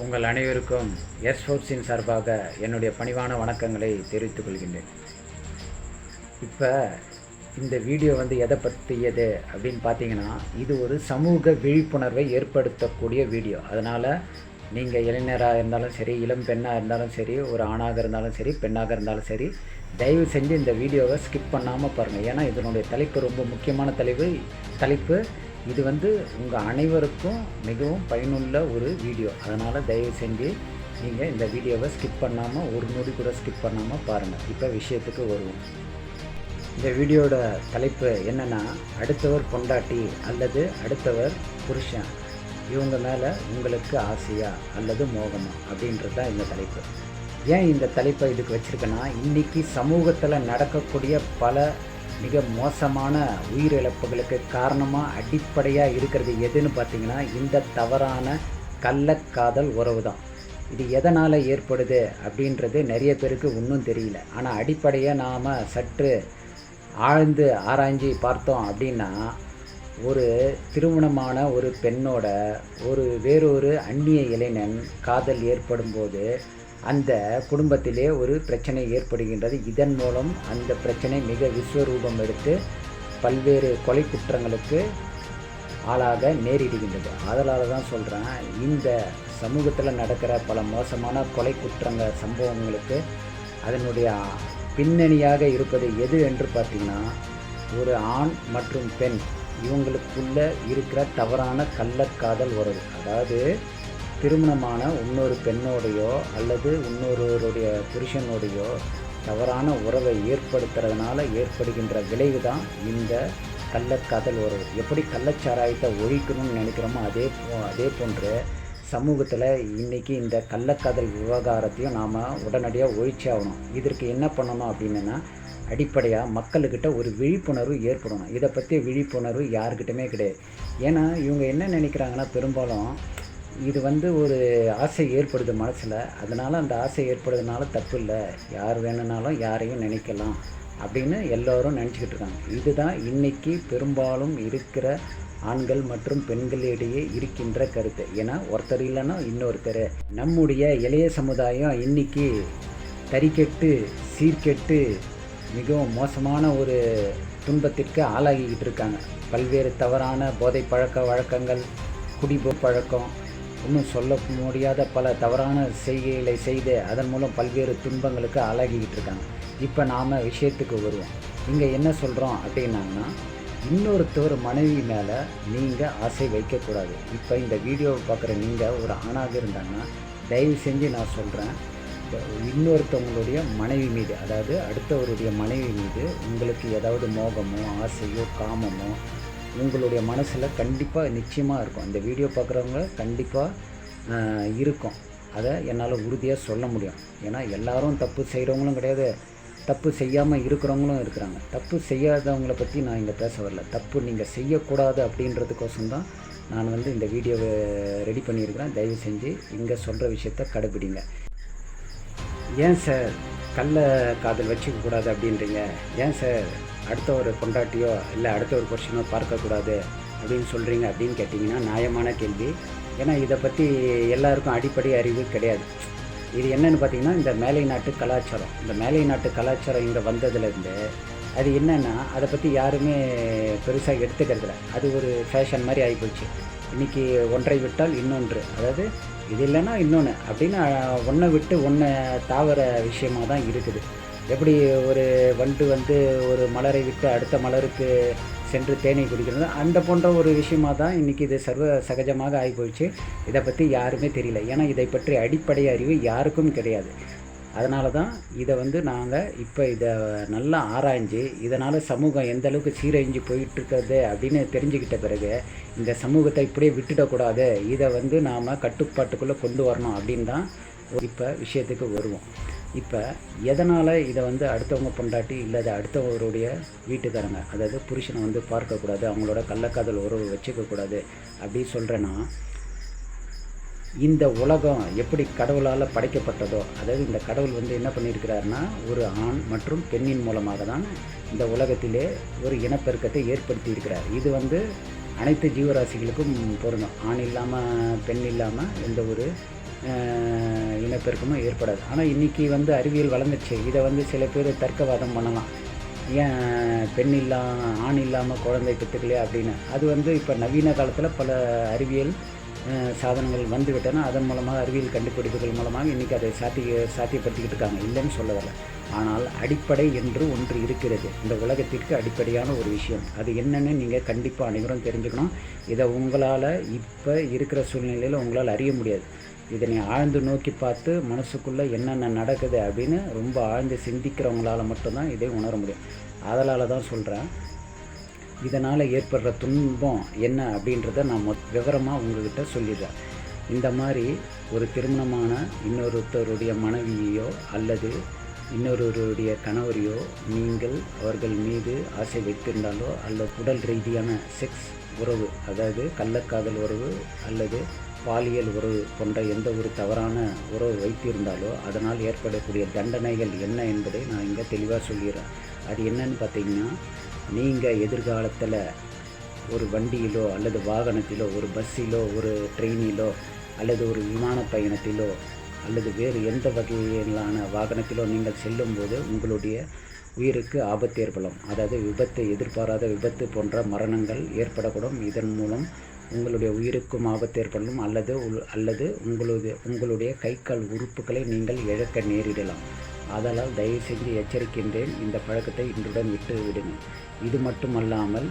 உங்கள் அனைவருக்கும் எஸ் ஃபோர்ஸின் சார்பாக என்னுடைய பணிவான வணக்கங்களை தெரிவித்துக் கொள்கின்றேன். இப்போ இந்த வீடியோ வந்து எதை பற்றியது அப்படின்னு பார்த்தீங்கன்னா இது ஒரு சமூக விழிப்புணர்வை ஏற்படுத்தக்கூடிய வீடியோ. அதனால் நீங்கள் இளைஞராக இருந்தாலும் சரி இளம் பெண்ணாக இருந்தாலும் சரி ஒரு ஆணாக இருந்தாலும் சரி பெண்ணாக இருந்தாலும் சரி தயவு செஞ்சு இந்த வீடியோவை ஸ்கிப் பண்ணாமல் பாருங்கள் ஏன்னா இதனுடைய தலைப்பு ரொம்ப முக்கியமான தலைப்பு. தலைப்பு இது வந்து உங்கள் அனைவருக்கும் மிகவும் பயனுள்ள ஒரு வீடியோ. அதனால் தயவு செஞ்சு நீங்கள் இந்த வீடியோவை ஸ்கிப் பண்ணாமல் ஒரு நொடி கூட ஸ்கிப் பண்ணாமல் பாருங்கள் இப்போ விஷயத்துக்கு வருவோம். இந்த வீடியோட தலைப்பு என்னென்னா அடுத்தவர் பொண்டாட்டி அல்லது அடுத்தவர் புருஷன். இவங்க மேலே உங்களுக்கு ஆசையா அல்லது மோகமா? அப்படின்றது தான் இந்த தலைப்பு. ஏன் இந்த தலைப்பை இதுக்கு வச்சுருக்கேன்னா இன்றைக்கி சமூகத்தில் நடக்கக்கூடிய பல மிக மோசமான உயிரிழப்புகளுக்கு காரணமாக அடிப்படையாக இருக்கிறது எதுன்னு பார்த்தீங்கன்னா இந்த தவறான கள்ளக்காதல் உறவு தான் இது எதனால் ஏற்படுது அப்படின்றது நிறைய பேருக்கு இன்னும் தெரியல. ஆனால் அடிப்படையாக நாம் சற்று ஆழ்ந்து ஆராய்ஞ்சு பார்த்தோம் அப்படின்னா ஒரு திருமணமான ஒரு பெண்ணோட ஒரு வேறொரு அந்நிய இளைஞன் காதல் ஏற்படும்போது அந்த குடும்பத்திலே ஒரு பிரச்சனை ஏற்படுகின்றது. இதன் மூலம் அந்த பிரச்சனை மிக விஸ்வரூபம் எடுத்து பல்வேறு கொலை குற்றங்களுக்கு ஆளாக நேரிடுகின்றது. அதனால தான் சொல்கிறேன் இந்த சமூகத்தில் நடக்கிற பல மோசமான கொலை குற்றங்கள் சம்பவங்களுக்கு அதனுடைய பின்னணியாக இருப்பது எது என்று பார்த்தீங்கன்னா ஒரு ஆண் மற்றும் பெண் இவங்களுக்குள்ள இருக்கிற தவறான கள்ளக்காதல் உறவு. அதாவது திருமணமான இன்னொரு பெண்ணோடையோ அல்லது இன்னொருவருடைய புருஷனோடையோ தவறான உறவை ஏற்படுத்துறதுனால ஏற்படுகின்ற விளைவு தான் இந்த கள்ளக்காதல் உறவு. எப்படி கள்ளச்சாராயத்தை ஒழிக்கணும்னு நினைக்கிறோமோ அதே போ அதே போன்று சமூகத்தில் இன்றைக்கி இந்த கள்ளக்காதல் விவகாரத்தையும் நாம் உடனடியாக ஒழிச்சி ஆகணும். இதற்கு என்ன பண்ணணும் அப்படின்னா அடிப்படையாக மக்கள்கிட்ட ஒரு விழிப்புணர்வு ஏற்படணும். இதை பற்றி விழிப்புணர்வு யாருக்கிட்டமே கிடையாது. ஏன்னா இவங்க என்ன நினைக்கிறாங்கன்னா பெரும்பாலும் இது வந்து ஒரு ஆசை ஏற்படுது மனசில். அதனால் அந்த ஆசை ஏற்படுறதுனால தப்பு இல்லை. யார் வேணும்னாலும் யாரையும் நினைக்கலாம் அப்படின்னு எல்லோரும் நினச்சிக்கிட்டு இருக்காங்க. இதுதான் இன்றைக்கி பெரும்பாலும் இருக்கிற ஆண்கள் மற்றும் பெண்களிடையே இருக்கின்ற கருத்து. ஏன்னா ஒருத்தர் இல்லைன்னா இன்னொருத்தர். நம்முடைய இளைய சமுதாயம் இன்றைக்கி தறிக்கெட்டு சீர்கெட்டு மிகவும் மோசமான ஒரு துன்பத்திற்கு ஆளாகிக்கிட்டு இருக்காங்க. பல்வேறு தவறான போதை பழக்க வழக்கங்கள் குடிபோ பழக்கம் இன்னும் சொல்ல முடியாத பல தவறான செய்கைகளை செய்து அதன் மூலம் பல்வேறு துன்பங்களுக்கு ஆளாகிக்கிட்டு இருக்காங்க. இப்போ நாம் விஷயத்துக்கு வருவோம். இங்கே என்ன சொல்கிறோம் அப்படின்னாங்கன்னா இன்னொருத்தர் மனைவி மேலே நீங்கள் ஆசை வைக்கக்கூடாது. இப்போ இந்த வீடியோவை பார்க்குற நீங்கள் ஒரு ஆணாக இருந்தாங்கன்னா தயவு செஞ்சு நான் சொல்கிறேன் இன்னொருத்தவங்களுடைய மனைவி மீது அதாவது அடுத்தவருடைய மனைவி மீது உங்களுக்கு ஏதாவது மோகமோ ஆசையோ காமமோ உங்களுடைய மனசில் கண்டிப்பாக நிச்சயமாக இருக்கும். இந்த வீடியோ பார்க்குறவங்க கண்டிப்பாக இருக்கும். அதை என்னால் உறுதியாக சொல்ல முடியும். ஏன்னா எல்லாரும் தப்பு செய்கிறவங்களும் கிடையாது. தப்பு செய்யாமல் இருக்கிறவங்களும் இருக்கிறாங்க. தப்பு செய்யாதவங்களை பற்றி நான் இங்கே பேச வரல. தப்பு நீங்கள் செய்யக்கூடாது அப்படின்றதுக்கோசம் தான் நான் வந்து இந்த வீடியோவை ரெடி பண்ணியிருக்கிறேன். தயவு செஞ்சு இங்கே சொல்கிற விஷயத்த கடைபிடிங்க ஏன் சார் கள்ள காதல் வச்சுக்க கூடாது அப்படின்றீங்க? ஏன் சார் அடுத்த ஒரு பொண்டாட்டியோ இல்லை அடுத்த ஒரு புருஷனோ பார்க்கக்கூடாது அப்படின்னு சொல்கிறீங்க அப்படின்னு கேட்டிங்கன்னா நியாயமான கேள்வி. ஏன்னா இதை பற்றி எல்லாருக்கும் அடிப்படை அறிவு கிடையாது. இது என்னென்னு பார்த்தீங்கன்னா இந்த மேலை நாட்டு கலாச்சாரம். இந்த மேலை நாட்டு கலாச்சாரம் இங்கே வந்ததுலேருந்து அது என்னென்னா அதை பற்றி யாருமே பெருசாக எடுத்துக்கிறதில்ல அது ஒரு ஃபேஷன் மாதிரி ஆகிப்போச்சு. இன்றைக்கி ஒன்றை விட்டால் இன்னொன்று. அதாவது இது இல்லைன்னா இன்னொன்று அப்படின்னு ஒன்றை விட்டு ஒன்றை தாவர விஷயமாக தான் இருக்குது. எப்படி ஒரு வண்டு வந்து ஒரு மலரை விட்டு அடுத்த மலருக்கு சென்று தேனை குடிக்கிறது? அந்த போன்ற ஒரு விஷயமாக தான் இன்றைக்கி இது சர்வ சகஜமாக ஆகிப்போச்சு. இதை பற்றி யாருமே தெரியல. ஏன்னா இதை பற்றி அடிப்படை அறிவு யாருக்கும் கிடையாது. அதனால தான் இதை வந்து நாங்கள் இப்போ இதை நல்லா ஆராய்ஞ்சு இதனால் சமூகம் எந்த அளவுக்கு சீரழிஞ்சு போயிட்டுருக்கிறது அப்படின்னு தெரிஞ்சுக்கிட்ட பிறகு இந்த சமூகத்தை இப்படியே விட்டுடக்கூடாது. இதை வந்து நாம் கட்டுப்பாட்டுக்குள்ளே கொண்டு வரணும் அப்படின்னு தான் இப்போ விஷயத்துக்கு வருவோம். இப்போ எதனால் இதை வந்து அடுத்தவங்க பொண்டாட்டி இல்லாத அடுத்தவருடைய வீட்டுக்காரங்க அதாவது புருஷனை வந்து பார்க்கக்கூடாது அவங்களோட கள்ளக்காதல் உறவு வச்சுக்கக்கூடாது அப்படி சொல்கிறேன்னா இந்த உலகம் எப்படி கடவுளால் படைக்கப்பட்டதோ அதாவது இந்த கடவுள் வந்து என்ன பண்ணியிருக்கிறாருன்னா ஒரு ஆண் மற்றும் பெண்ணின் மூலமாக தான் இந்த உலகத்திலே ஒரு இனப்பெருக்கத்தை ஏற்படுத்தி இருக்கிறார் இது வந்து அனைத்து ஜீவராசிகளுக்கும் பொருந்தும். ஆண் இல்லாமல் பெண் இல்லாமல் எந்த ஒரு இனப்பெருக்கமும் ஏற்படாது. ஆனால் இன்றைக்கி வந்து அறிவியல் வளர்ந்துச்சு இதை வந்து சில பேர் தர்க்கவாதம் பண்ணலாம். ஏன் பெண் இல்லா ஆண் இல்லாமல் குழந்தை பெற்றுக்கலையே அப்படின்னு. அது வந்து இப்போ நவீன காலத்தில் பல அறிவியல் சாதனங்கள் வந்துவிட்டன. அதன் மூலமாக அறிவியல் கண்டுபிடிப்புகள் மூலமாக இன்றைக்கி அதை சாத்திய சாத்தியப்படுத்திக்கிட்டு இருக்காங்க. இல்லைன்னு சொல்ல வரல. ஆனால் அடிப்படை என்று ஒன்று இருக்கிறது. இந்த உலகத்திற்கு அடிப்படையான ஒரு விஷயம். அது என்னென்னு நீங்கள் கண்டிப்பாக அனைவரும் தெரிஞ்சுக்கணும். இதை உங்களால் இப்போ இருக்கிற சூழ்நிலையில் உங்களால் அறிய முடியாது. இதனை ஆழ்ந்து நோக்கி பார்த்து மனசுக்குள்ளே என்னென்ன நடக்குது அப்படின்னு ரொம்ப ஆழ்ந்து சிந்திக்கிறவங்களால மட்டும்தான் இதை உணர முடியும். அதனால தான் சொல்கிறேன் இதனால் ஏற்படுற துன்பம் என்ன அப்படின்றத நான் மொத் விவரமாக உங்ககிட்ட சொல்லிடுறேன். இந்த மாதிரி ஒரு திருமணமான இன்னொருத்தருடைய மனைவியையோ அல்லது இன்னொருவருடைய கணவரையோ நீங்கள் அவர்கள் மீது ஆசை வைத்திருந்தாலோ அல்லது உடல் ரீதியான செக்ஸ் உறவு அதாவது கள்ளக்காதல் உறவு அல்லது பாலியல் உறவு போன்ற எந்த ஒரு தவறான உறவு வைத்திருந்தாலோ அதனால் ஏற்படக்கூடிய தண்டனைகள் என்ன என்பதை நான் இங்கே தெளிவாக சொல்லிடுறேன். அது என்னன்னு பார்த்தீங்கன்னா நீங்கள் எதிர்காலத்தில் ஒரு வண்டியிலோ அல்லது வாகனத்திலோ ஒரு பஸ்ஸிலோ ஒரு ட்ரெயினிலோ அல்லது ஒரு விமான பயணத்திலோ அல்லது வேறு எந்த வகையிலான வாகனத்திலோ நீங்கள் செல்லும்போது உங்களுடைய உயிருக்கு ஆபத்து ஏற்படலாம் அதாவது விபத்து எதிர்பாராத விபத்து போன்ற மரணங்கள் ஏற்படக்கூடும். இதன் மூலம் உங்களுடைய உயிருக்கும் ஆபத்து ஏற்படலாம் அல்லது உள்- அல்லது உங்களுடைய உங்களுடைய கை கால் உறுப்புகளை நீங்கள் இழக்க நேரிடலாம். ஆதலால் தயவு செஞ்சு எச்சரிக்கின்றேன். இந்த பழக்கத்தை இன்றுடன் விட்டு விடுங்கள் இது மட்டுமல்லாமல்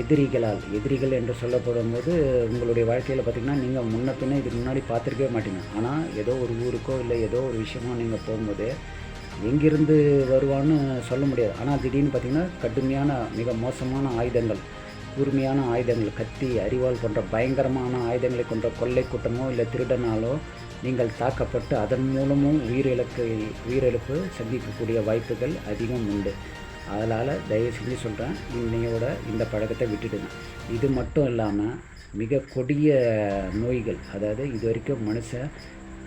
எதிரிகளால் எதிரிகள் என்று சொல்லப்படும் போது உங்களுடைய வாழ்க்கையில் பார்த்திங்கன்னா நீங்கள் முன்ன பின்னே இதுக்கு முன்னாடி பார்த்துருக்கவே மாட்டீங்க. ஆனால் ஏதோ ஒரு ஊருக்கோ இல்லை ஏதோ ஒரு விஷயமோ நீங்கள் போகும்போது எங்கிருந்து வருவான்னு சொல்ல முடியாது. ஆனால் திடீர்னு பார்த்திங்கன்னா கடுமையான மிக மோசமான ஆயுதங்கள் கூர்மையான ஆயுதங்கள் கத்தி அறிவால் போன்ற பயங்கரமான ஆயுதங்களை கொண்ட கொள்ளை கூட்டமோ இல்லை திருடனாலோ நீங்கள் தாக்கப்பட்டு அதன் மூலமும் உயிரிழக்கு உயிரிழப்பு சந்திக்கக்கூடிய வாய்ப்புகள் அதிகம் உண்டு. அதனால் தயவு செஞ்சு சொல்கிறேன் இன்னையோட இந்த பழக்கத்தை விட்டுடுங்க. இது மட்டும் இல்லாமல் மிக கொடிய நோய்கள் அதாவது இது வரைக்கும் மனுஷன்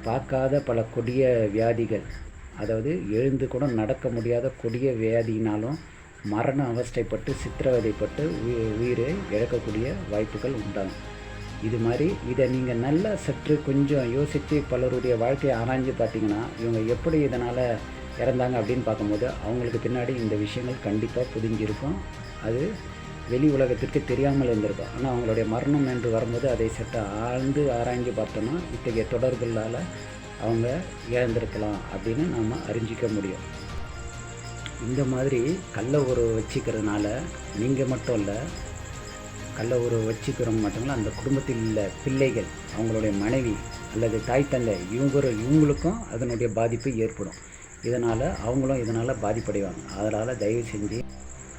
பார்க்காத பல கொடிய வியாதிகள் அதாவது எழுந்து கூட நடக்க முடியாத கொடிய வியாதியினாலும் மரண அவஸ்தைப்பட்டு சித்திரவதைப்பட்டு உயிரை இழக்கக்கூடிய வாய்ப்புகள் உண்டாகும். இது மாதிரி இதை நீங்கள் நல்லா சற்று கொஞ்சம் யோசித்து பலருடைய வாழ்க்கையை ஆராய்ஞ்சு பார்த்தீங்கன்னா இவங்க எப்படி இதனால் இறந்தாங்க அப்படின்னு பார்க்கும்போது அவங்களுக்கு பின்னாடி இந்த விஷயங்கள் கண்டிப்பாக புதிஞ்சிருக்கும் அது வெளி உலகத்திற்கு தெரியாமல் இருந்திருக்கும். ஆனால் அவங்களுடைய மரணம் என்று வரும்போது அதை சற்று ஆழ்ந்து ஆராய்ஞ்சு பார்த்தோம்னா இத்தகைய தொடர்களால் அவங்க இழந்திருக்கலாம் அப்படின்னு நாம் அறிஞ்சிக்க முடியும். இந்த மாதிரி கள்ள உறவு வச்சுக்கிறதுனால நீங்கள் மட்டும் இல்லை கள்ள உறவு வச்சுக்கிறவங்க மட்டும் இல்லை அந்த குடும்பத்தில் உள்ள பிள்ளைகள் அவங்களுடைய மனைவி அல்லது தாய் தந்தை இவங்க இவங்களுக்கும் அதனுடைய பாதிப்பு ஏற்படும். இதனால் அவங்களும் இதனால் பாதிப்படைவாங்க. அதனால் தயவு செஞ்சு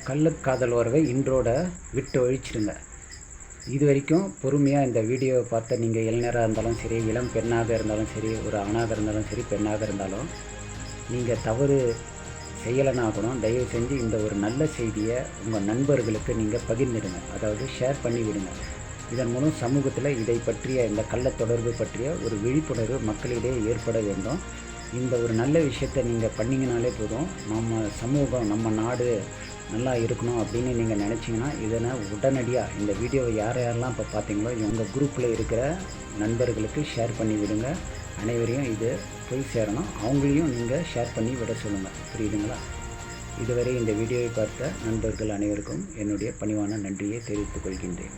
கள்ளக்காதல் உறவை இன்றோட விட்டு ஒழிச்சிடுங்க இது வரைக்கும் பொறுமையாக இந்த வீடியோவை பார்த்த நீங்கள் இளைஞராக இருந்தாலும் சரி இளம் பெண்ணாக இருந்தாலும் சரி ஒரு ஆணாக இருந்தாலும் சரி பெண்ணாக இருந்தாலும் நீங்கள் தவறு செய்யலைன்னா கூட தயவு செஞ்சு இந்த ஒரு நல்ல செய்தியை உங்கள் நண்பர்களுக்கு நீங்கள் பகிர்ந்துடுங்க. அதாவது ஷேர் பண்ணி விடுங்க இதன் மூலம் சமூகத்தில் இதை பற்றிய இந்த கள்ள தொடர்பு பற்றிய ஒரு விழிப்புணர்வு மக்களிடையே ஏற்பட வேண்டும். இந்த ஒரு நல்ல விஷயத்தை நீங்கள் பண்ணிங்கனாலே போதும். நம்ம சமூகம் நம்ம நாடு நல்லா இருக்கணும் அப்படின்னு நீங்கள் நினச்சிங்கன்னா இதனை உடனடியாக இந்த வீடியோவை யார் யாரெல்லாம் இப்போ பார்த்தீங்களோ இவங்க குரூப்பில் இருக்கிற நண்பர்களுக்கு ஷேர் பண்ணி விடுங்க அனைவரையும் இது போய் சேரணும். அவங்களையும் நீங்கள் ஷேர் பண்ணி விட சொல்லுங்கள் புரியுதுங்களா? இதுவரை இந்த வீடியோவை பார்த்த நண்பர்கள் அனைவருக்கும் என்னுடைய பணிவான நன்றியை தெரிவித்துக் கொள்கின்றேன்.